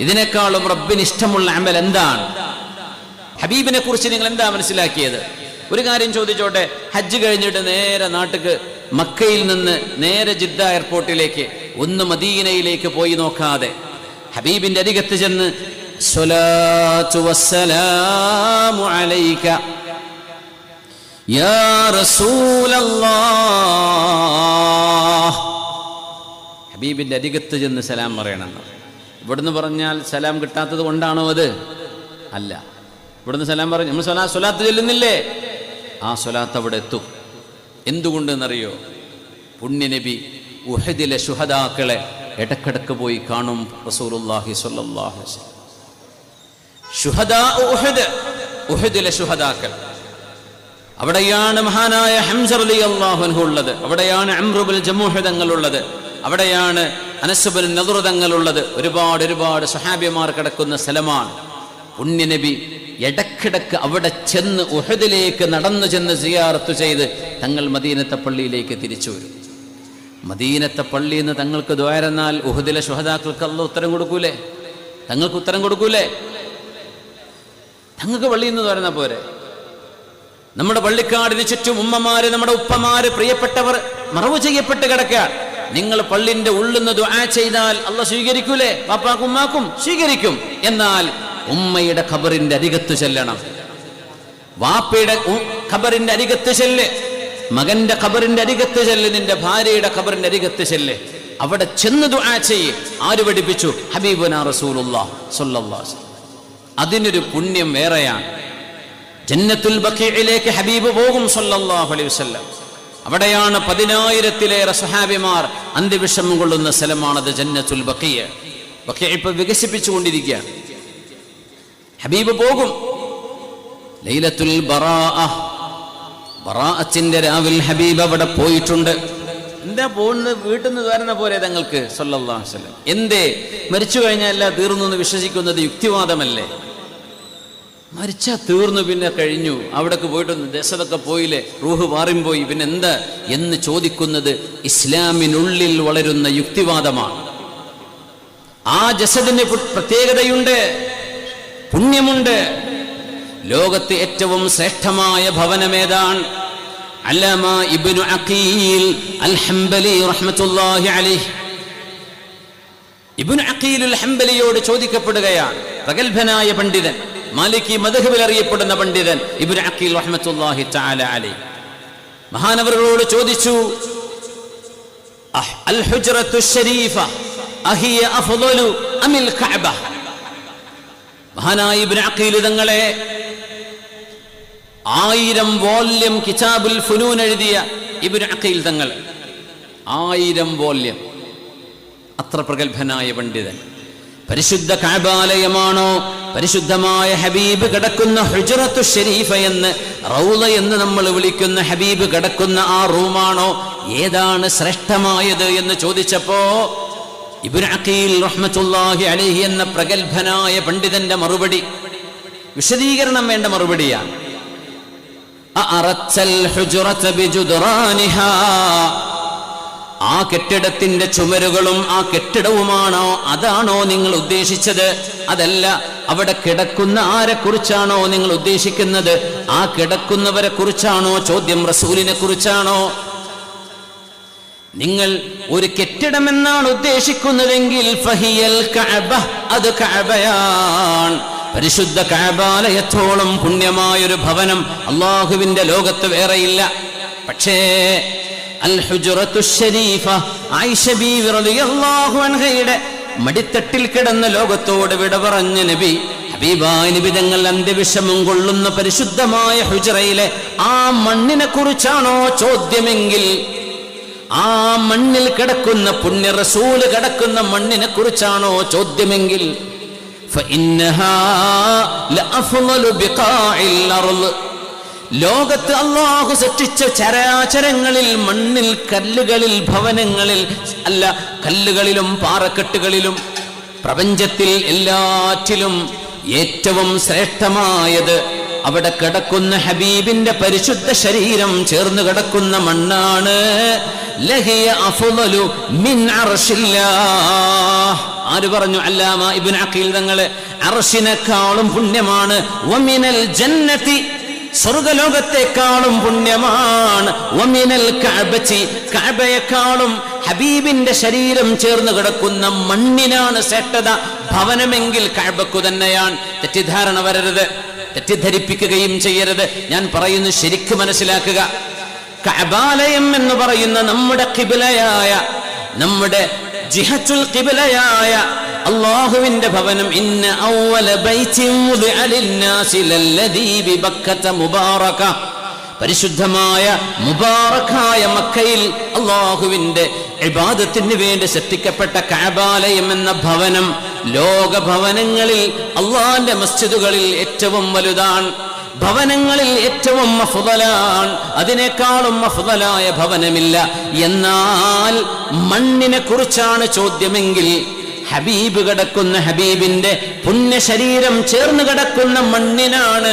ഇതിനേക്കാളും റബ്ബിന് ഇഷ്ടമുള്ള അമൽ എന്താണ്? ഹബീബിനെ കുറിച്ച് നിങ്ങൾ എന്താ മനസ്സിലാക്കിയത്? ഒരു കാര്യം ചോദിച്ചോട്ടെ. ഹജ്ജ് കഴിഞ്ഞിട്ട് നേരെ നാട്ടിക്ക് മക്കയിൽ നിന്ന് നേരെ ജിദ്ദ എയർപോർട്ടിലേക്ക് ഒന്ന് മദീനയിലേക്ക് പോയി നോക്കാതെ ഹബീബിന്റെ അരികത്ത് ചെന്ന് സ്വലാത്തു വസ്സലാമു അലൈക. യാ റസൂലല്ലാഹ്. ഹബീബിന്റെ അരികത്ത് ചെന്ന് സലാം പറയണം ഇവിടുന്ന് പറഞ്ഞാൽ സലാം കിട്ടാത്തത് കൊണ്ടാണോ അത്? അല്ല. ഇവിടുന്ന് സലാം പറഞ്ഞു നമ്മൾ സ്വലാ സ്വലാത്ത് ചെല്ലുന്നില്ലേ? ആ സ്വലാത്ത് അവിടെ എത്തും. എന്തുകൊണ്ടെന്നറിയോ? പുണ്യനബി ഉഹദിലെ ശുഹദാക്കളെ ഇടക്കിടക്ക് പോയി കാണും വസല്ലം ശുഹദാ ഉഹദ് ശുഹദാക്കൾ അവിടെയാണ് മഹാനായ ഹംസർ അലി അള്ളാഹുൻഹു ഉള്ളത്. അവിടെയാണ് അമ്രുബുൽ ജമൂഹ തങ്ങളുള്ളത്. അവിടെയാണ് അനസുബുൽ നദുർ തങ്ങളുള്ളത്. ഒരുപാട് ഒരുപാട് സഹാബിമാർ കിടക്കുന്ന സ്ഥലമാണ്. പുണ്യനബി ഇടക്കിടക്ക് അവിടെ ചെന്ന് ഉഹദിലേക്ക് നടന്നു ചെന്ന് സിയാറത്ത് ചെയ്ത് തങ്ങൾ മദീനത്തെ പള്ളിയിലേക്ക് തിരിച്ചു വരും. മദീനത്തെ പള്ളിയിൽ നിന്ന് തങ്ങൾക്ക് ദ്വാരന്നാൽ ഉഹദിലെ ശുഹദാക്കൾക്ക് അല്ല ഉത്തരം കൊടുക്കൂലേ? തങ്ങൾക്ക് ഉത്തരം കൊടുക്കൂലേ? തങ്ങൾക്ക് പള്ളിയിൽ നിന്ന് പറയുന്ന പോരെ? നമ്മുടെ പള്ളിക്കാടിന് ചുറ്റും ഉമ്മമാര് നമ്മുടെ ഉപ്പമാര് പ്രിയപ്പെട്ടവർ മറവ് ചെയ്യപ്പെട്ട് കിടക്കുകയാണ് നിങ്ങൾ പള്ളിന്റെ ഉള്ളുന്ന ദുആ ചെയ്താൽ അല്ല സ്വീകരിക്കൂലേ? പാപ്പാക്കും ഉമ്മാക്കും സ്വീകരിക്കും. എന്നാൽ ഉമ്മയുടെ ഖബറിന്റെ അരികത്ത് ചെല്ലണം. വാപ്പയുടെ ഖബറിന്റെ അരികത്ത് ചെല്ല്. മകന്റെ ഖബറിന്റെ അരികത്ത് ചെല്ല്. നിന്റെ ഭാര്യയുടെ ഖബറിന്റെ അരികത്ത് ചെല്ല്. അവിടെ ചെന്ന് ദുആ ചെയ്യ്. ആര് പഠിപ്പിച്ചു? ഹബീബുന റസൂലുള്ളാഹി സ്വല്ലല്ലാഹു അലൈഹി. അതിനൊരു പുണ്യം വേറെയാണ്. ജന്നത്തുൽ ബക്കീലേക്ക് ഹബീബ് പോകും സല്ലല്ലാഹു അലൈഹി വസല്ലം. അവിടെയാണ് പതിനായിരത്തിലേറെ സഹാബിമാർ അന്ത്യവിഷമം കൊള്ളുന്ന സ്ഥലമാണത് ജന്നത്തുൽ ബക്കിയ. ബക്കീ ഇപ്പൊ വികസിപ്പിച്ചുകൊണ്ടിരിക്കുകയാണ്. ഹബീബ് പോകും. ലൈലത്തുൽ ബറാഅ. ബറാഅത്തിന്റെ രാവിൽ ഹബീബ് അവിടെ പോയിട്ടുണ്ട്. എന്താ പോകുന്നത് വീട്ടിൽ നിന്ന് വരുന്ന പോലെ തങ്ങൾക്ക് അലൈഹി വസല്ലം. എന്തേ? മരിച്ചു കഴിഞ്ഞാൽ തീർന്നു എന്ന് വിശ്വസിക്കുന്നത് യുക്തിവാദമല്ലേ? മരിച്ചാ തീർന്നു പിന്നെ കഴിഞ്ഞു. അവിടേക്ക് പോയിട്ടൊന്ന് ദശതൊക്കെ പോയില്ലേ? റൂഹ് മാറിയും പോയി പിന്നെ എന്താ? എന്ന് ചോദിക്കുന്നത് ഇസ്ലാമിനുള്ളിൽ വളരുന്ന യുക്തിവാദമാണ്. ആ ജസദിന് പ്രത്യേകതയുണ്ട് പുണ്യമുണ്ട്. ലോകത്തെ ഏറ്റവും ശ്രേഷ്ഠമായ ഭവനമേതാണ് അല്ലാമ ഇബ്നു അഖീൽ അൽ ഹംബലി റഹ്മത്തുള്ളാഹി അലൈഹി. ഇബ്നു ഹംബലിയോട് ചോദിക്കപ്പെടുകയാണ് പ്രഗത്ഭനായ പണ്ഡിതൻ. മാലിക്കി മധുഹബിൽ അറിയപ്പെടുന്ന പണ്ഡിതൻ ഇബ്നു അഖീൽ തആല അലൈ. മഹാനവറുകളോട് ചോദിച്ചു അൽ ശരീഫ അഹിയ കഅബ? മഹാനായ ഇബ്നു അഖീൽ തങ്ങളെ ആയിരം വോള്യം കിതാബുൽ ഫുനൂൻ എഴുതിയ ഇബ്നു അഖീൽ തങ്ങൾ ആയിരം വോള്യം. അത്ര പ്രഗത്ഭനായ പണ്ഡിതൻ. പരിശുദ്ധ കാബാലയമാണോ? പരിശുദ്ധമായ ഹബീബ് കിടക്കുന്ന ഹുജറത്തു ഷെരീഫ എന്ന് റൗള എന്ന് നമ്മൾ വിളിക്കുന്ന ഹബീബ് കിടക്കുന്ന ആ റൂമാണോ? ഏതാണ് ശ്രേഷ്ഠമായത് എന്ന് ചോദിച്ചപ്പോ ഇബ്നു അഖീൽ റഹ്മത്തുള്ളാഹി അലൈഹി എന്ന പ്രഗത്ഭനായ പണ്ഡിതന്റെ മറുപടി വിശദീകരണം വേണ്ട മറുപടിയാണ്. ആ കെട്ടിടത്തിന്റെ ചുമരുകളും ആ കെട്ടിടവുമാണോ? അതാണോ നിങ്ങൾ ഉദ്ദേശിച്ചത്? അതല്ല അവിടെ കിടക്കുന്ന ആരെ കുറിച്ചാണോ നിങ്ങൾ ഉദ്ദേശിക്കുന്നത്? ആ കിടക്കുന്നവരെ കുറിച്ചാണോ ചോദ്യം റസൂലിനെ കുറിച്ചാണോ നിങ്ങൾ ഒരു കെട്ടിടമെന്നാണ് ഉദ്ദേശിക്കുന്നതെങ്കിൽ ഫഹിയൽ കഅബ അത് പരിശുദ്ധ കഅബാലയത്തോളം പുണ്യമായൊരു ഭവനം അള്ളാഹുവിന്റെ ലോകത്ത് വേറെയില്ല. പക്ഷേ അൽ ഹുജറത്തു ശരീഫ ആയിഷ ബീവി റളിയല്ലാഹു അൻഹയുടെ മടിത്തട്ടിൽ കിടന്ന ലോകത്തോട് വിട പറഞ്ഞ നബി ഹബീബായ നബി തങ്ങൾ അന്ത്യവിഷമം കൊള്ളുന്ന പരിശുദ്ധമായ ഹുജറയിലെ ആ മണ്ണിനെ കുറിച്ചാണോ ചോദ്യമെങ്കിൽ ആ മണ്ണിൽ കിടക്കുന്ന പുണ്യ റസൂല് കിടക്കുന്ന മണ്ണിനെ കുറിച്ചാണോ ചോദ്യമെങ്കിൽ فإنها لأفضل بقاع الأرض ലോകത്ത് അള്ളാഹു സൃഷ്ടിച്ച ചരാചരങ്ങളിൽ മണ്ണിൽ കല്ലുകളിൽ ഭവനങ്ങളിൽ അല്ല കല്ലുകളിലും പാറക്കെട്ടുകളിലും പ്രപഞ്ചത്തിൽ എല്ലാറ്റിലും ഏറ്റവും ശ്രേഷ്ഠമായത് അവിടെ കിടക്കുന്ന ഹബീബിന്റെ പരിശുദ്ധ ശരീരം ചേർന്ന് കിടക്കുന്ന മണ്ണാണ്. ലഹിയ അഫ്ളലു മിൻ അർശില്ലാഹ്. ആര് പറഞ്ഞു? അല്ലാമ ഇബ്നു അഖീൽ തങ്ങളെ അർശിനെക്കാളും പുണ്യമാണ്. വമിനൽ ജന്നതി സ്വർഗലോകത്തെക്കാളും പുണ്യമാണ്. ഒമിനൽ കഅബതി കഅബയെക്കാളും ഹബീബിന്റെ ശരീരം ചേർന്ന് കിടക്കുന്ന മണ്ണിനാണ് ശ്രേഷ്ഠത. ഭവനമെങ്കിൽ കഅബക്കു തന്നെയാണ്. തെറ്റിദ്ധാരണ വരരുത്. തെറ്റിദ്ധരിപ്പിക്കുകയും ചെയ്യരുത്. ഞാൻ പറയുന്നു ശരിക്കു മനസ്സിലാക്കുക. കഅബാലയം എന്ന് പറയുന്ന നമ്മുടെ കിബിലയായ നമ്മുടെ ജിഹത്തുൽ കിബിലയായ അള്ളാഹുവിന്റെ ഭവനം ഇന്ന ഔവല മുബാറക. പരിശുദ്ധമായ മുബാറക്കായ മക്കയിൽ അള്ളാഹുവിന്റെ ഇബാദത്തിന് വേണ്ടി സൃഷ്ടിക്കപ്പെട്ട കാബാലയം എന്ന ഭവനം ലോക ഭവനങ്ങളിൽ അള്ളാഹിന്റെ മസ്ജിദുകളിൽ ഏറ്റവും വലുതാണ്. ഭവനങ്ങളിൽ ഏറ്റവും മഫുതലാണ് അതിനേക്കാളും മഫുതലായ ഭവനമില്ല. എന്നാൽ മണ്ണിനെ കുറിച്ചാണ് ചോദ്യമെങ്കിൽ ഹബീബ് കിടക്കുന്ന ഹബീബിന്റെ പുണ്യ ശരീരം ചേർന്ന് കിടക്കുന്ന മണ്ണിനാണ്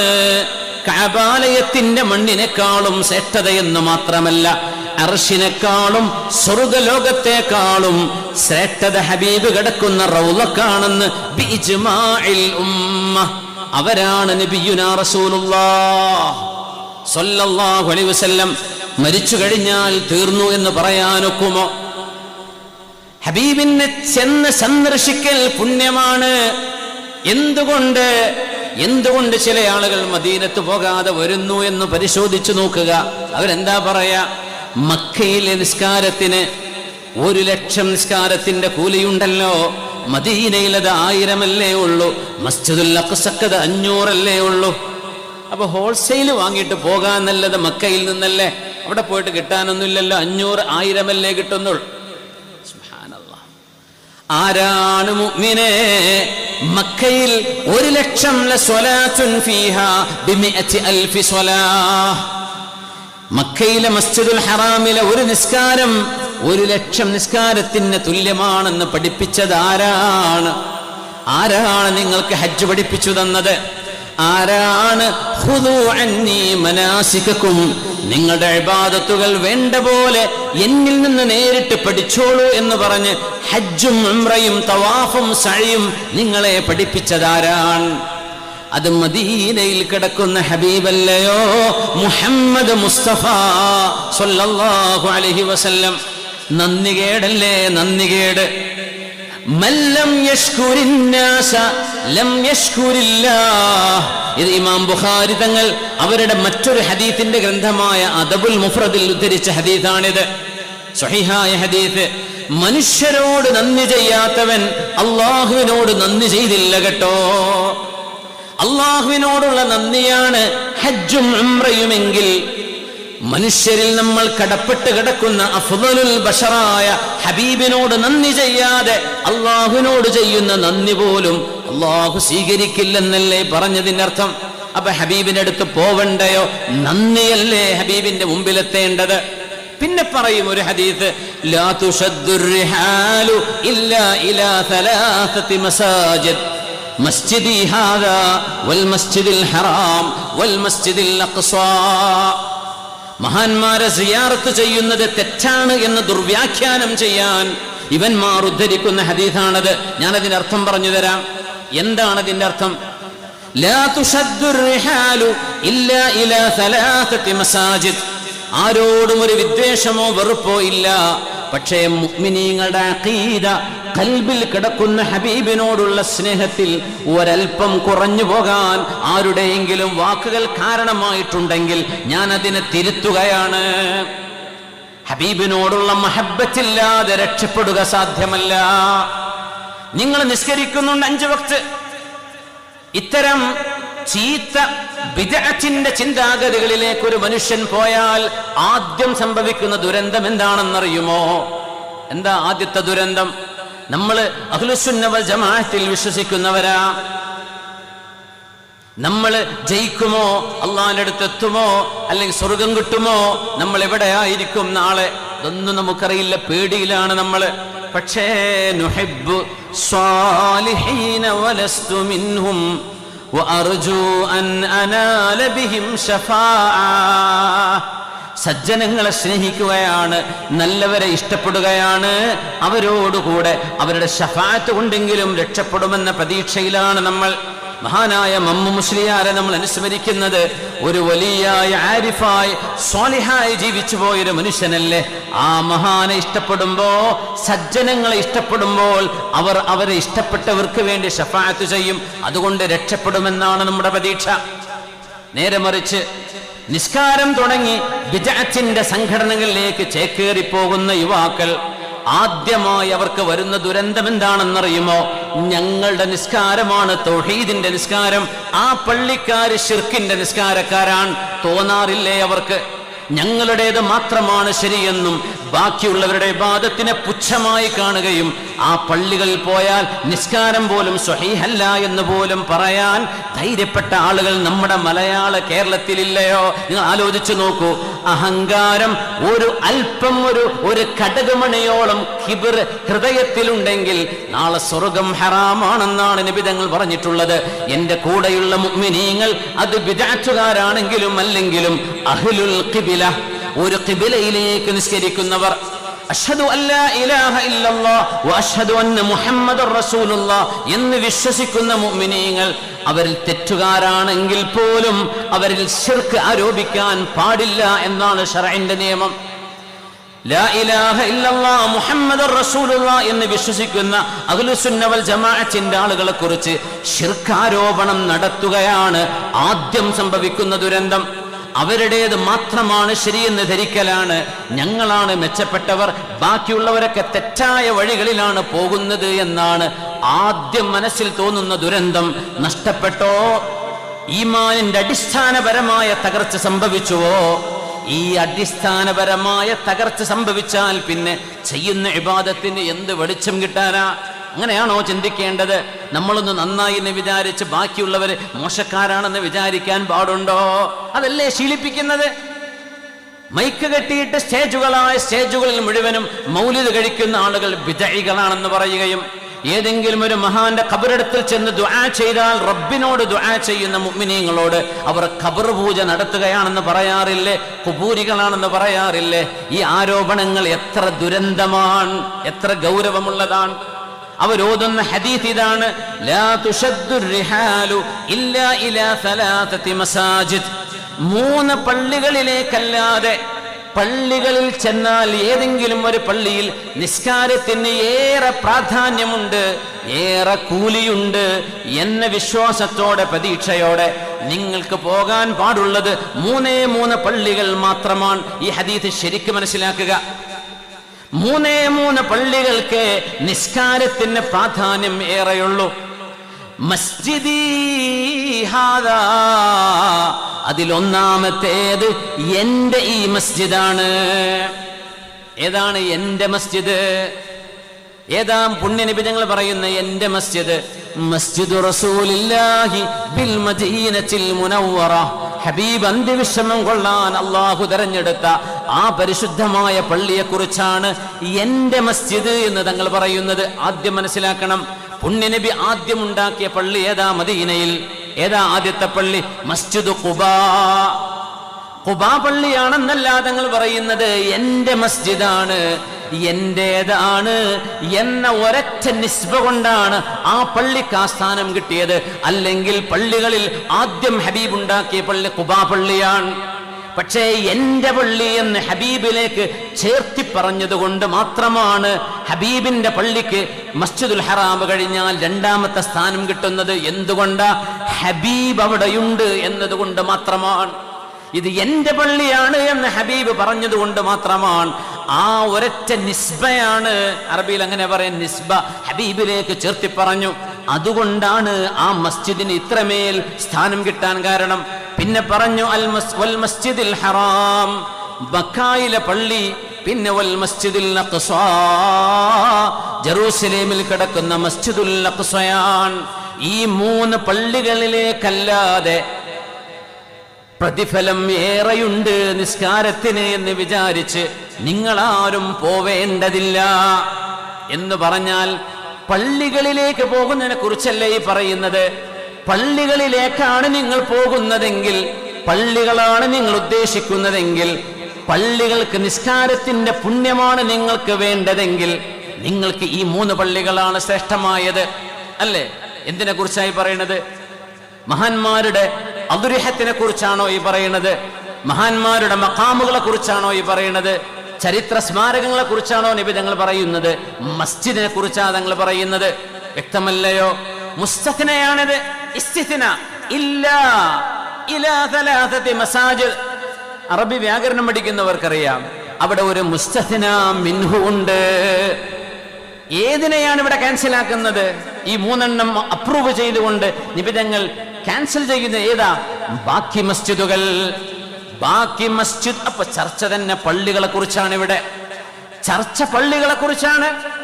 കഅബാലയത്തിന്റെ മണ്ണിനേക്കാളും ശ്രേഷ്ഠതയെന്ന് മാത്രമല്ല അർഷിനേക്കാളും സ്വർഗലോകത്തെക്കാളും ശ്രേഷ്ഠത ഹബീബ് കിടക്കുന്ന റൗലക്കാണെന്ന് ഉമ്മ. അവരാണ് നബിയുനാ അലൈഹി വസല്ലം മരിച്ചു കഴിഞ്ഞാൽ തീർന്നു എന്ന് പറയാനൊക്കുമോ? ഹബീബിനെ ചെന്ന് സന്ദർശിക്കൽ പുണ്യമാണ്. എന്തുകൊണ്ട്? എന്തുകൊണ്ട് ചില ആളുകൾ മദീനത്ത് പോകാതെ വരുന്നു എന്ന് പരിശോധിച്ചു നോക്കുക. അവരെന്താ പറയാ? മക്കയിലെ നിസ്കാരത്തിന് ഒരു ലക്ഷം നിസ്കാരത്തിന്റെ കൂലിയുണ്ടല്ലോ. മദീനയിൽ അത് ആയിരമല്ലേ ഉള്ളൂ. മസ്ജിദുൽ അക്സക്കത് അഞ്ഞൂറല്ലേ ഉള്ളൂ. അപ്പൊ ഹോൾസെയിൽ വാങ്ങിയിട്ട് പോകാൻ നല്ലത് മക്കയിൽ നിന്നല്ലേ? അവിടെ പോയിട്ട് കിട്ടാനൊന്നുമില്ലല്ലോ. അഞ്ഞൂറ് ആയിരമല്ലേ കിട്ടുന്നുള്ളൂ. ആരാണ് മുഅ്മിനെ? മക്കയിൽ ഒരു ലക്ഷം മക്കയിലെ മസ്ജിദുൽ ഹറാമിലെ ഒരു നിസ്കാരം ഒരു ലക്ഷം നിസ്കാരത്തിന് തുല്യമാണെന്ന് പഠിപ്പിച്ചത് ആരാണ്? ആരാണ് നിങ്ങൾക്ക് ഹജ്ജ് പഠിപ്പിച്ചു തന്നത്? ആരാണ്? മനാസിക്കും നിങ്ങളുടെ ഇബാദത്തുകൾ വേണ്ട പോലെ എന്നിൽ നിന്ന് നേരിട്ട് പഠിച്ചോളൂ എന്ന് പറഞ്ഞ് ഹജ്ജും ഉംറയും തവാഫും സഴിയും നിങ്ങളെ പഠിപ്പിച്ചതാരാണ്? അത് മദീനയിൽ കിടക്കുന്ന ഹബീബല്ലയോ മുഹമ്മദ് മുസ്തഫ സല്ലല്ലാഹു അലൈഹി വസല്ലം. നന്ദികേടല്ലേ നന്ദികേട് മല്ലം യഷ്കുരിന്നാസ ഇത് ഇമാം ബുഖാരി തങ്ങൾ അവരുടെ മറ്റൊരു ഹദീത്തിന്റെ ഗ്രന്ഥമായ അദബുൽ മുഫ്രദിൽ ഉദ്ധരിച്ച ഹദീഥാണിത് സ്വഹിഹായ ഹദീത്ത് മനുഷ്യരോട് നന്ദി ചെയ്യാത്തവൻ അള്ളാഹുവിനോട് നന്ദി ചെയ്തില്ല കേട്ടോ. അള്ളാഹുവിനോടുള്ള നന്ദിയാണ് ഹജ്ജും ഉംറയുമെങ്കിൽ മനുഷ്യരിൽ നമ്മൾ കടപ്പെട്ട് കിടക്കുന്ന അഫ്ദലുൽ ബഷറായ ഹബീബിനോട് നന്ദി ചെയ്യാതെ അള്ളാഹുവിനോട് ചെയ്യുന്ന നന്ദി പോലും അള്ളാഹു സ്വീകരിക്കില്ലെന്നല്ലേ പറഞ്ഞതിന്റെ അർത്ഥം? അപ്പൊ ഹബീബിന്റെ അടുത്ത് പോവണ്ടയോ? നന്ദിയല്ലേ ഹബീബിന്റെ മുമ്പിലെത്തേണ്ടത് പിന്നെ പറയും ഒരു ഹദീസ് മസ്ജിദി. ഹാദ വൽ മസ്ജിദുൽ ഹറാം വൽ മസ്ജിദുൽ അഖ്സാ മഹാന്മാരെ സിയാർത്ത് ചെയ്യുന്നത് തെറ്റാണ് എന്ന് ദുർവ്യാഖ്യാനം ചെയ്യാൻ ഇവന്മാർ ഉദ്ധരിക്കുന്ന ഹദീസാണത്. ഞാനതിന്റെ അർത്ഥം പറഞ്ഞു തരാം. എന്താണ് അതിന്റെ അർത്ഥം? ആരോടും ഒരു വിദ്വേഷമോ വെറുപ്പോ ഇല്ല. പക്ഷേ മുക്മിനീങ്ങളുടെ അഖീദ കൽബിൽ കിടക്കുന്ന ഹബീബിനോടുള്ള സ്നേഹത്തിൽ ഒരൽപ്പം കുറഞ്ഞു പോകാൻ ആരുടെയെങ്കിലും വാക്കുകൾ കാരണമായിട്ടുണ്ടെങ്കിൽ ഞാൻ അതിനെ തിരുത്തുകയാണ്. ഹബീബിനോടുള്ള മഹബത്തില്ലാതെ രക്ഷപ്പെടുക സാധ്യമല്ല. നിങ്ങൾ നിസ്കരിക്കുന്നുണ്ട് അഞ്ചു വക്ത്. ഇത്തരം ചീത്ത വിദഗ്ധന്റെ ചിന്താഗതികളിലേക്ക് ഒരു മനുഷ്യൻ പോയാൽ ആദ്യം സംഭവിക്കുന്ന ദുരന്തം എന്താണെന്നറിയുമോ? എന്താ ആദ്യത്തെ ദുരന്തം? നമ്മൾ അഖിലുസുന്നവൽ ജമാഅത്തിൽ വിശ്വസിക്കുന്നവരാ നമ്മൾ ജയിക്കുമോ അള്ളാഹിന്റെ അടുത്ത് എത്തുമോ അല്ലെങ്കിൽ സ്വർഗം കിട്ടുമോ നമ്മൾ എവിടെയായിരിക്കും നാളെ ഇതൊന്നും നമുക്കറിയില്ല പേടിയിലാണ് നമ്മൾ പക്ഷേ നുഹിബ്ബു സ്വാലിഹീന വലസ്തു മിൻഹും وأرجو أن أنال بهم شفاعة സജ്ജനങ്ങളെ സ്നേഹിക്കുകയാണ് നല്ലവരെ ഇഷ്ടപ്പെടുകയാണ്. അവരോടുകൂടെ അവരുടെ ഷഫാത്ത് കൊണ്ടെങ്കിലും രക്ഷപ്പെടുമെന്ന പ്രതീക്ഷയിലാണ് നമ്മൾ. മഹാനായ മമ്മു മുസ്ലിയാരെ നമ്മൾ അനുസ്മരിക്കുന്നത്. ഒരു വലിയായ ആരിഫായി സ്വാലിഹായി ജീവിച്ചു പോയൊരു മനുഷ്യനല്ലേ? ആ മഹാനെ ഇഷ്ടപ്പെടുമ്പോ സജ്ജനങ്ങളെ ഇഷ്ടപ്പെടുമ്പോൾ അവർ അവരെ ഇഷ്ടപ്പെട്ടവർക്ക് വേണ്ടി ഷഫാത്ത് ചെയ്യും. അതുകൊണ്ട് രക്ഷപ്പെടുമെന്നാണ് നമ്മുടെ പ്രതീക്ഷ. നേരെ മറിച്ച് നിസ്കാരം തുടങ്ങി. ബിജാച്ചിന്റെ സംഘടനകളിലേക്ക് ചേക്കേറി പോകുന്ന യുവാക്കൾ ആദ്യമായി അവർക്ക് വരുന്ന ദുരന്തം എന്താണെന്നറിയുമോ? ഞങ്ങളുടെ നിസ്കാരമാണ് തൗഹീദിന്റെ നിസ്കാരം. ആ പള്ളിക്കാര് ഷിർക്കിന്റെ നിസ്കാരക്കാരാണ്. തോന്നാറില്ലേ അവർക്ക്? ഞങ്ങളുടേത് മാത്രമാണ് ശരിയെന്നും ബാക്കിയുള്ളവരുടെ ബാധത്തിനെ പുച്ഛമായി കാണുകയും ആ പള്ളികളിൽ പോയാൽ നിസ്കാരം പോലും സ്വഹീഹല്ല എന്ന് പോലും പറയാൻ ധൈര്യപ്പെട്ട ആളുകൾ നമ്മുടെ മലയാള കേരളത്തിലില്ലയോ? നിങ്ങൾ ആലോചിച്ചു നോക്കൂ. അഹങ്കാരം ഒരു അല്പം ഒരു ഒരു കടകുമണിയോളം കിബിർ ഹൃദയത്തിലുണ്ടെങ്കിൽ നാളെ സ്വർഗം ഹറാമാണെന്നാണ് നിബിതങ്ങൾ പറഞ്ഞിട്ടുള്ളത്. എന്റെ കൂടെയുള്ള മുഗ്മിനീങ്ങൾ അത് വിദാറ്റുകാരാണെങ്കിലും അല്ലെങ്കിലും അഹ്ലുൽ കിബില ഒരു കിബിലയിലേക്ക് നിസ്കരിക്കുന്നവർ എന്ന് വിശ്വസിക്കുന്ന മുഅ്മിനീങ്ങൾ അവരിൽ തെറ്റുകാരാണെങ്കിൽ പോലും അവരിൽ ശിർക്ക് ആരോപിക്കാൻ പാടില്ല എന്നാണ് ഷറൈന്റെ നിയമം. ലാ ഇലാഹ റസൂലുള്ളാഹ് എന്ന് വിശ്വസിക്കുന്ന അഹ്ലുസുന്ന വൽ ജമാഅത്തിന്റെ ആളുകളെ കുറിച്ച് ശിർക്കാരോപണം നടത്തുകയാണ് ആദ്യം സംഭവിക്കുന്ന ദുരന്തം. അവരുടേത് മാത്രമാണ് ശരിയെന്ന് ധരിക്കലാണ്. ഞങ്ങളാണ് മെച്ചപ്പെട്ടവർ. ബാക്കിയുള്ളവരൊക്കെ തെറ്റായ വഴികളിലാണ് പോകുന്നത് എന്നാണ് ആദ്യം മനസ്സിൽ തോന്നുന്ന ദുരന്തം. നഷ്ടപ്പെട്ടോ? ഈമാനിന്റെ അടിസ്ഥാനപരമായ തകർച്ച സംഭവിച്ചുവോ? ഈ അടിസ്ഥാനപരമായ തകർച്ച സംഭവിച്ചാൽ പിന്നെ ചെയ്യുന്ന വിവാദത്തിന് എന്ത് വെളിച്ചം കിട്ടാനാ? അങ്ങനെയാണോ ചിന്തിക്കേണ്ടത്? നമ്മളൊന്ന് നന്നായി എന്ന് വിചാരിച്ച് ബാക്കിയുള്ളവർ മോശക്കാരാണെന്ന് വിചാരിക്കാൻ പാടുണ്ടോ? അതല്ലേ ശീലിപ്പിക്കുന്നത്? മൈക്ക് കെട്ടിയിട്ട് സ്റ്റേജുകളായ സ്റ്റേജുകളിൽ മുഴുവനും മൗലിത് കഴിക്കുന്ന ആളുകൾ വിജയികളാണെന്ന് പറയുകയും ഏതെങ്കിലും ഒരു മഹാന്റെ ഖബറിടത്തിൽ ചെന്ന് ദുആ ചെയ്താൽ റബ്ബിനോട് ദുആ ചെയ്യുന്ന മുഅ്മിനീങ്ങളോട് അവർ ഖബർ പൂജ നടത്തുകയാണെന്ന് പറയാറില്ലേ? കുബൂരികളാണെന്ന് പറയാറില്ലേ? ഈ ആരോപണങ്ങൾ എത്ര ദുരന്തമാണ് എത്ര ഗൗരവമുള്ളതാണ്. അവരോതുന്ന ഹദീസ് ഇതാണ് മൂന്ന് പള്ളികളിലേക്കല്ലാതെ പള്ളികളിൽ ചെന്നാൽ ഏതെങ്കിലും ഒരു പള്ളിയിൽ നിസ്കാരത്തിന് ഏറെ പ്രാധാന്യമുണ്ട് ഏറെ കൂലിയുണ്ട് എന്ന വിശ്വാസത്തോടെ പ്രതീക്ഷയോടെ നിങ്ങൾക്ക് പോകാൻ പാടുള്ളത് മൂന്നേ മൂന്ന് പള്ളികൾ മാത്രമാണ്. ഈ ഹദീസ് ശരിക്കും മനസ്സിലാക്കുക. മൂന്നേ മൂന്ന് പള്ളികൾക്ക് നിസ്കാരത്തിന് പ്രാധാന്യം ഏറെയുള്ളൂ. മസ്ജിദി അതിലൊന്നാമത്തേത് എന്റെ ഈ മസ്ജിദാണ്. ഏതാണ് എന്റെ മസ്ജിദ്? ഏതാ പുണ്യനബി ഞങ്ങൾ പറയുന്ന എന്റെ മസ്ജിദ്? മസ്ജിദ് റസൂലില്ലാഹി ബിൽ മദീനത്തിൽ മുനവ്വറ. ഹബീബ് അന്ത്യവിശ്രമം കൊള്ളാൻ അള്ളാഹു തെരഞ്ഞെടുത്ത ആ പരിശുദ്ധമായ പള്ളിയെക്കുറിച്ചാണ് എന്റെ മസ്ജിദ് എന്ന് തങ്ങൾ പറയുന്നത്. ആദ്യം മനസ്സിലാക്കണം പുണ്യനബി ആദ്യം ഉണ്ടാക്കിയ പള്ളി ഏതാ മദീനയിൽ? ഏതാ ആദ്യത്തെ പള്ളി? മസ്ജിദ് ഖുബാ. ഖുബാ പള്ളിയാണെന്നല്ല തങ്ങൾ പറയുന്നത്. എന്റെ മസ്ജിദാണ്. എന്റേതാണ് എന്ന ഒരറ്റ നിസ്ബ കൊണ്ടാണ് ആ പള്ളിക്ക് ആസ്ഥാനം സ്ഥാനം കിട്ടിയത്. അല്ലെങ്കിൽ പള്ളികളിൽ ആദ്യം ഹബീബ് ഉണ്ടാക്കിയ പള്ളി ഖുബാ പള്ളിയാണ് പക്ഷേ എന്റെ പള്ളി എന്ന് ഹബീബിലേക്ക് ചേർത്തി പറഞ്ഞതുകൊണ്ട് മാത്രമാണ് ഹബീബിന്റെ പള്ളിക്ക് മസ്ജിദുൽ ഹറാം കഴിഞ്ഞാൽ രണ്ടാമത്തെ സ്ഥാനം കിട്ടുന്നത്. എന്തുകൊണ്ടാ? ഹബീബ് അവിടെയുണ്ട് എന്നതുകൊണ്ട് മാത്രമാണ്. ഇത് എന്റെ പള്ളിയാണ് എന്ന് ഹബീബ് പറഞ്ഞതുകൊണ്ട് മാത്രമാണ്. ആ ഒരറ്റ നിസ്ബയാണ് അറബിയിൽ അങ്ങനെ പറയാൻ നിസ്ബ ഹബീബിലേക്ക് ചേർത്തി പറഞ്ഞു. അതുകൊണ്ടാണ് ആ മസ്ജിദിന് ഇത്രമേൽ സ്ഥാനം കിട്ടാൻ കാരണം. പിന്നെ പറഞ്ഞു അൽ മസ് വൽ മസ്ജിദിൽ ഹറാം. ബക്കായിലെ പള്ളി പിന്നെ വൽ മസ്ജിദുൽ ജെറൂസലേമിൽ കിടക്കുന്ന മസ്ജിദുൽ അഖ്സയാണ് ഈ മൂന്ന് പള്ളികളിലേക്കല്ലാതെ പ്രതിഫലം ഏറെയുണ്ട് നിസ്കാരത്തിന് എന്ന് വിചാരിച്ച് നിങ്ങളാരും പോവേണ്ടതില്ല എന്ന് പറഞ്ഞാൽ പള്ളികളിലേക്ക് പോകുന്നതിനെ കുറിച്ചല്ലേ ഈ പറയുന്നത്? പള്ളികളിലേക്കാണ് നിങ്ങൾ പോകുന്നതെങ്കിൽ പള്ളികളാണ് നിങ്ങൾ ഉദ്ദേശിക്കുന്നതെങ്കിൽ പള്ളികൾക്ക് നിസ്കാരത്തിന്റെ പുണ്യമാണ് നിങ്ങൾക്ക് വേണ്ടതെങ്കിൽ നിങ്ങൾക്ക് ഈ മൂന്ന് പള്ളികളാണ് ശ്രേഷ്ഠമായത് അല്ലേ? എന്തിനെ കുറിച്ചായി പറയുന്നത് മഹാന്മാരുടെ അതുരിഹത്തിനെ കുറിച്ചാണോ ഈ പറയുന്നത്? മഹാന്മാരുടെ മക്കാമുകളെ കുറിച്ചാണോ ഈ പറയുന്നത്? ചരിത്ര സ്മാരകങ്ങളെ കുറിച്ചാണോ നബി നിബിധങ്ങൾ പറയുന്നത്? മസ്ജിദിനെ കുറിച്ചാണ് തങ്ങൾ പറയുന്നത്. വ്യക്തമല്ലയോ? മുസ്തഖിനെയാണിത്. അറബി വ്യാകരണം പഠിക്കുന്നവർക്കറിയാം. അവിടെ ഒരു മുസ്തഖിന മിൻഹു ഉണ്ട്. ഏതിനെയാണ് ഇവിടെ ക്യാൻസൽ ആക്കുന്നത്? ഈ മൂന്നെണ്ണം അപ്രൂവ് ചെയ്തുകൊണ്ട് നിബിധങ്ങൾ ക്യാൻസൽ ചെയ്യുന്ന ഏതാ? ബാക്കി മസ്ജിദുകൾ. ബാക്കി മസ്ജിദ്. അപ്പൊ ചർച്ച തന്നെ പള്ളികളെ കുറിച്ചാണ് ഇവിടെ. ചർച്ച പള്ളികളെ കുറിച്ചാണ്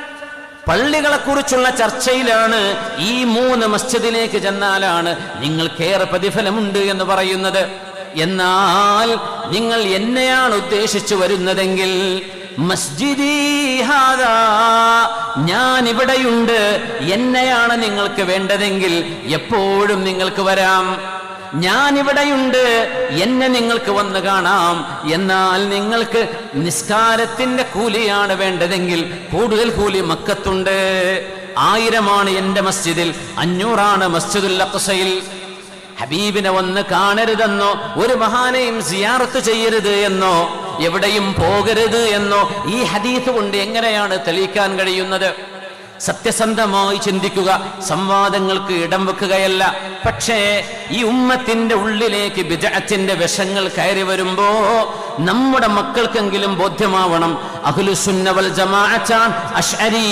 പള്ളികളെ കുറിച്ചുള്ള ചർച്ചയിലാണ് ഈ മൂന്ന് മസ്ജിദിലേക്ക് ചെന്നാലാണ് നിങ്ങൾക്കേറെ പ്രതിഫലമുണ്ട് എന്ന് പറയുന്നത്. എന്നാൽ നിങ്ങൾ എന്നെയാണ് ഉദ്ദേശിച്ചു വരുന്നതെങ്കിൽ ഞാൻ ഇവിടെയുണ്ട് എന്നെയാണ് നിങ്ങൾക്ക് വേണ്ടതെങ്കിൽ എപ്പോഴും നിങ്ങൾക്ക് വരാം. ഞാൻ ഇവിടെയുണ്ട് എന്നെ നിങ്ങൾക്ക് വന്ന് കാണാം. എന്നാൽ നിങ്ങൾക്ക് നിസ്കാരത്തിന്റെ കൂലിയാണ് വേണ്ടതെങ്കിൽ കൂടുതൽ കൂലി മക്കത്തുണ്ട്. ആയിരമാണ് എന്റെ മസ്ജിദിൽ അഞ്ഞൂറാണ് മസ്ജിദുൽ അക്സയിൽ. ഹബീബിനെ വന്ന് കാണരുതെന്നോ ഒരു മഹാനെയും സിയാറത്ത് ചെയ്യരുത് എന്നോ എവിടെയും പോകരുത് എന്നോ ഈ ഹദീസ് കൊണ്ട് എങ്ങനെയാണ് തെളിയിക്കാൻ കഴിയുന്നത്? സത്യസന്ധമായി ചിന്തിക്കുക സംവാദങ്ങൾക്ക് ഇടം വെക്കുകയല്ല. പക്ഷേ ഈ ഉമ്മത്തിന്റെ ഉള്ളിലേക്ക് ബിജഅത്തിന്റെ വിഷങ്ങൾ കയറി വരുമ്പോ നമ്മുടെ മക്കൾക്കെങ്കിലും ബോധ്യമാവണം. അഖുലുസുന്നവൽ ജമാഅത്താൻ അഷ്അരി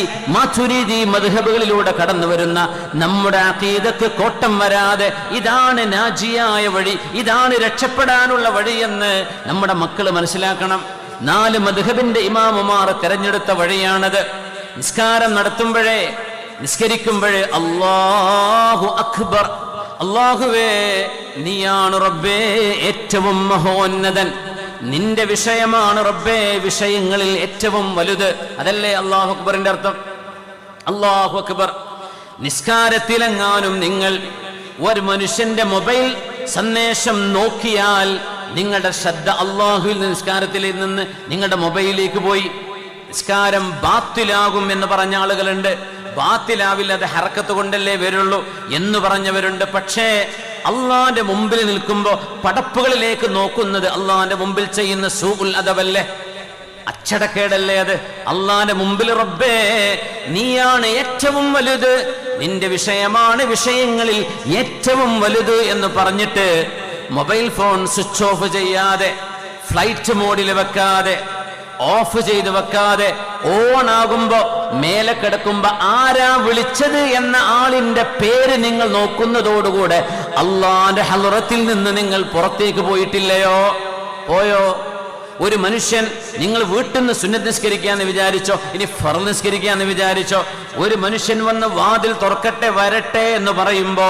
മദ്ഹബുകളിലൂടെ കടന്നു വരുന്ന നമ്മുടെ അതീതക്ക് കോട്ടം വരാതെ ഇതാണ് നാജിയായ വഴി ഇതാണ് രക്ഷപ്പെടാനുള്ള വഴിയെന്ന് നമ്മുടെ മക്കൾ മനസ്സിലാക്കണം. നാല് മദ്ഹബിന്റെ ഇമാമുമാർ തെരഞ്ഞെടുത്ത വഴിയാണത്. നിസ്കാരം നടത്തുമ്പോഴേ നിസ്കരിക്കുമ്പോഴേ അള്ളാഹു അക്ബർ. അള്ളാഹുവേ നീയാണ് റബ്ബേ ഏറ്റവും മഹോന്നതൻ. നിന്റെ വിഷയമാണ് റബ്ബേ വിഷയങ്ങളിൽ ഏറ്റവും വലുത്. അതല്ലേ അള്ളാഹു അക്ബറിന്റെ അർത്ഥം? അള്ളാഹു അക്ബർ. നിസ്കാരത്തിലെങ്ങാനും നിങ്ങൾ ഒരു മനുഷ്യന്റെ മൊബൈൽ സന്ദേശം നോക്കിയാൽ നിങ്ങളുടെ ശ്രദ്ധ അള്ളാഹുവിൽ നിസ്കാരത്തിൽ നിന്ന് നിങ്ങളുടെ മൊബൈലിലേക്ക് പോയി. നിസ്കാരം ബാത്തിലാകും എന്ന് പറഞ്ഞ ആളുകളുണ്ട്. ബാത്തിലാവില്ല അത് ഹറക്കത്ത് കൊണ്ടല്ലേ വരുള്ളൂ എന്ന് പറഞ്ഞവരുണ്ട്. പക്ഷേ അള്ളാന്റെ മുമ്പിൽ നിൽക്കുമ്പോ പടപ്പുകളിലേക്ക് നോക്കുന്നത് അള്ളാന്റെ മുമ്പിൽ ചെയ്യുന്ന സൂഉൽ അതവല്ലേ അച്ചടക്കേടല്ലേ അത്? അള്ളാന്റെ മുമ്പിൽ റബ്ബേ നീയാണ് ഏറ്റവും വലുത്. നിന്റെ വിഷയമാണ് വിഷയങ്ങളിൽ ഏറ്റവും വലുത് എന്ന് പറഞ്ഞിട്ട് മൊബൈൽ ഫോൺ സ്വിച്ച് ഓഫ് ചെയ്യാതെ ഫ്ലൈറ്റ് മോഡിൽ വെക്കാതെ ഓഫ് ചെയ്ത് വെക്കാതെ ഓൺ ആകുമ്പോ മേലെ കിടക്കുമ്പോ ആരാ വിളിച്ചത് എന്ന ആളിന്റെ പേര് നിങ്ങൾ നോക്കുന്നതോടുകൂടെ അള്ളാന്റെ ഹലുറത്തിൽ നിന്ന് നിങ്ങൾ പുറത്തേക്ക് പോയിട്ടില്ലയോ? പോയോ? ഒരു മനുഷ്യൻ നിങ്ങൾ വീട്ടിൽ നിന്ന് സുന്നത്ത് നിസ്കരിക്കാന്ന് വിചാരിച്ചോ ഇനി ഫർ നിസ്കരിക്കാന്ന് വിചാരിച്ചോ ഒരു മനുഷ്യൻ വന്ന് വാതിൽ തുറക്കട്ടെ വരട്ടെ എന്ന് പറയുമ്പോ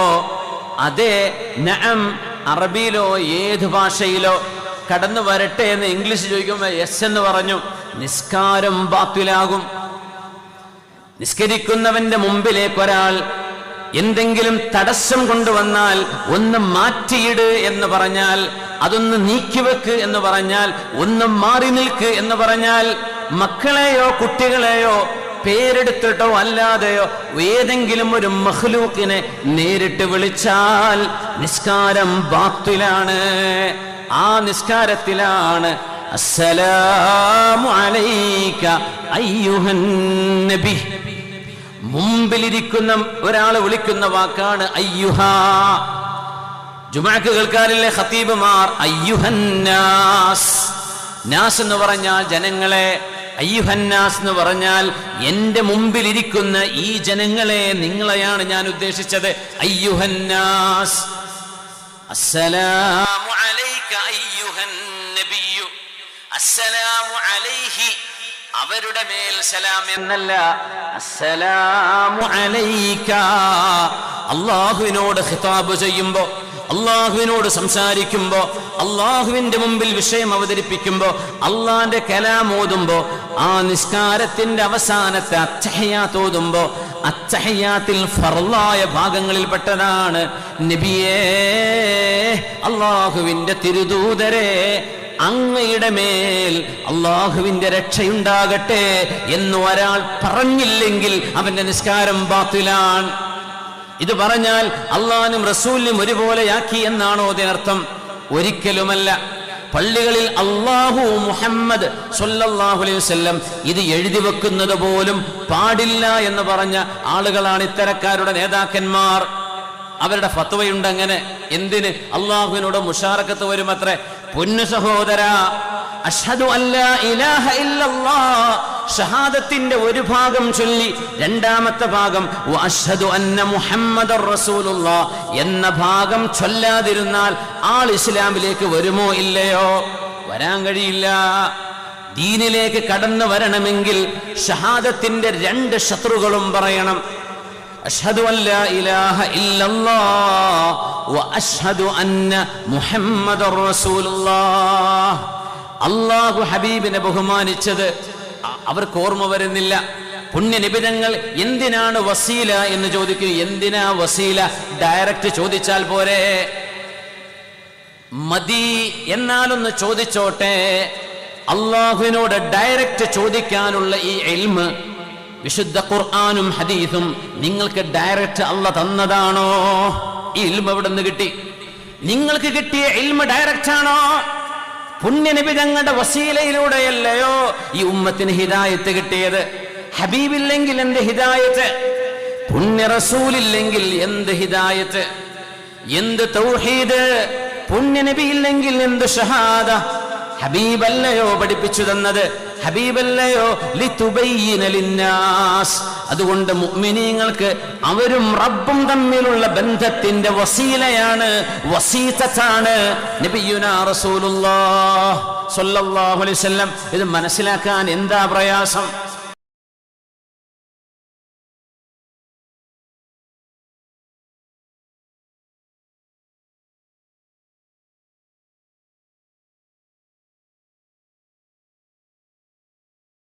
അതേ നഅം അറബിയിലോ ഏത് ഭാഷയിലോ കടന്നു വരട്ടെ എന്ന് ഇംഗ്ലീഷ് ചോദിക്കുമ്പോൾ യെസ് എന്ന് പറഞ്ഞു. നിസ്കാരം ബാത്തിലാകും. നിസ്കരിക്കുന്നവന്റെ മുമ്പിലേക്ക് ഒരാൾ എന്തെങ്കിലും തടസ്സം കൊണ്ടുവന്നാൽ ഒന്ന് മാറ്റിയിട് എന്ന് പറഞ്ഞാൽ അതൊന്ന് നീക്കിവെക്ക് എന്ന് പറഞ്ഞാൽ ഒന്ന് മാറി നിൽക്ക് എന്ന് പറഞ്ഞാൽ മക്കളെയോ കുട്ടികളെയോ പേരെടുത്തിട്ടോ അല്ലാതെയോ ഏതെങ്കിലും ഒരു മഹ്ലൂക്കിനെ നേരിട്ട് വിളിച്ചാൽ നിസ്കാരം ബാത്തിലാണ്. ആ നിസ്കാരത്തിലാണ് അസ്സലാമു അലൈക മുമ്പിലിരിക്കുന്ന ഒരാളെ വിളിക്കുന്ന വാക്കാണ് അയ്യുഹ. ജുമാക്ക് കേൾക്കാറില്ലേ ഖത്തീബുമാർ? അയ്യുഹന്നാസ് നാസ്. എന്ന് പറഞ്ഞാൽ ജനങ്ങളെ. അയ്യുഹന്നാസ് എന്ന് പറഞ്ഞാൽ എന്റെ മുമ്പിലിരിക്കുന്ന ഈ ജനങ്ങളെ നിങ്ങളെയാണ് ഞാൻ ഉദ്ദേശിച്ചത്. അയ്യുഹന്നാസ് അസ്സലാമു അലൈക അവരുടെ മേൽ സലാം എന്നല്ല. അസ്സലാമു അലൈക. അള്ളാഹുവിനോട് ഖിതാബ് ചെയ്യുമ്പോ അള്ളാഹുവിനോട് സംസാരിക്കുമ്പോ അള്ളാഹുവിന്റെ മുമ്പിൽ വിഷയം അവതരിപ്പിക്കുമ്പോ അള്ളാന്റെ കലാം ഓതുമ്പോ ആ നിസ്കാരത്തിന്റെ അവസാനത്തെ അച്ചഹയാത്ത് ഫർളായ ഭാഗങ്ങളിൽ ഭാഗങ്ങളിൽപ്പെട്ടതാണ് നബിയേ അള്ളാഹുവിന്റെ തിരുദൂതരെ. അങ്ങയുടെ മേൽ അള്ളാഹുവിന്റെ രക്ഷയുണ്ടാകട്ടെ എന്ന് ഒരാൾ പറഞ്ഞില്ലെങ്കിൽ അവന്റെ നിസ്കാരം ബാത്തിലാണ്. ഇത് പറഞ്ഞാൽ അള്ളാഹനും റസൂലിനും ഒരുപോലെയാക്കി എന്നാണോ അതിനർത്ഥം ഒരിക്കലുമല്ല. പള്ളികളിൽ അള്ളാഹു മുഹമ്മദ് സൊല്ലാഹു അലൈഹി ഇത് എഴുതി വെക്കുന്നത് പോലും പാടില്ല എന്ന് പറഞ്ഞ ആളുകളാണ് ഇത്തരക്കാരുടെ നേതാക്കന്മാർ. അവരുടെ ഫത്വയുണ്ട് അങ്ങനെ. എന്തിന്? അള്ളാഹുവിനോട് മുഷാറക്കത്ത് വരുമത്രേ? പൊന്നു സഹോദര അഷ്ഹദു അല്ല ഇലാഹ ഷഹാദത്തിന്റെ ഒരു ഭാഗം ചൊല്ലി രണ്ടാമത്തെ ഭാഗം അഷ്ഹദു അന്ന മുഹമ്മദ് റസൂലുള്ള എന്ന ഭാഗം ചൊല്ലാതിരുന്നാൽ ആൾ ഇസ്ലാമിലേക്ക് വരുമോ ഇല്ലയോ? വരാൻ കഴിയില്ല. ദീനിലേക്ക് കടന്നു വരണമെങ്കിൽ ഷഹാദത്തിന്റെ രണ്ട് ശത്രുക്കളും പറയണം. അഷ്ഹദു അല്ലാ ഇലാഹ ഇല്ലല്ലാഹ് വ അഷ്ഹദു അന്ന മുഹമ്മദർ റസൂലുള്ളാഹ്. അള്ളാഹു ഹബീബിനെ ബഹുമാനിച്ചത് അവർക്ക് ഓർമ്മ വരുന്നില്ല. പുണ്യനിബിധങ്ങൾ എന്തിനാണ് വസീല എന്ന് ചോദിക്കും എന്തിനാ വസീല? ഡയറക്റ്റ് ചോദിച്ചാൽ പോരെ. മതി എന്നാലൊന്ന് ചോദിച്ചോട്ടെ. അള്ളാഹുവിനോട് ഡയറക്റ്റ് ചോദിക്കാനുള്ള ഈ എൽമ് വിശുദ്ധ ഖുർആാനും ഹദീസും നിങ്ങൾക്ക് ഡയറക്റ്റ് അല്ല തന്നതാണോ? ഈ ഇൽമ എവിടെ നിന്ന് കിട്ടി? നിങ്ങൾക്ക് കിട്ടിയ ഇൽമ ഡയറക്റ്റ് ആണോ? പുണ്യനബി തങ്ങളുടെ വസീലയിലൂടെയല്ലയോ ഈ ഉമ്മത്തിന് ഹിദായത്ത് കിട്ടിയത്? ഹബീബില്ലെങ്കിൽ എന്ത് ഹിദായത്ത്? പുണ്യ റസൂലില്ലെങ്കിൽ എന്ത് ഹിദായത്ത്? എന്ത് തൗഹീദ്? പുണ്യനബി ഇല്ലെങ്കിൽ എന്ത് ഷഹാദ? ഹബീബല്ലയോ പഠിപ്പിച്ചു തന്നത്? ഹബീബല്ലയോ അതുകൊണ്ട് മുഅ്മിനീങ്ങൾക്ക് അവരും റബ്ബും തമ്മിലുള്ള ബന്ധത്തിന്റെ വസീലയാണ് വസീതത്താണ്. നബിയുനാ റസൂലുള്ളാഹ് സ്വല്ലല്ലാഹു അലൈഹി വസല്ലം. ഇത് മനസ്സിലാക്കാൻ എന്താ പ്രയാസം?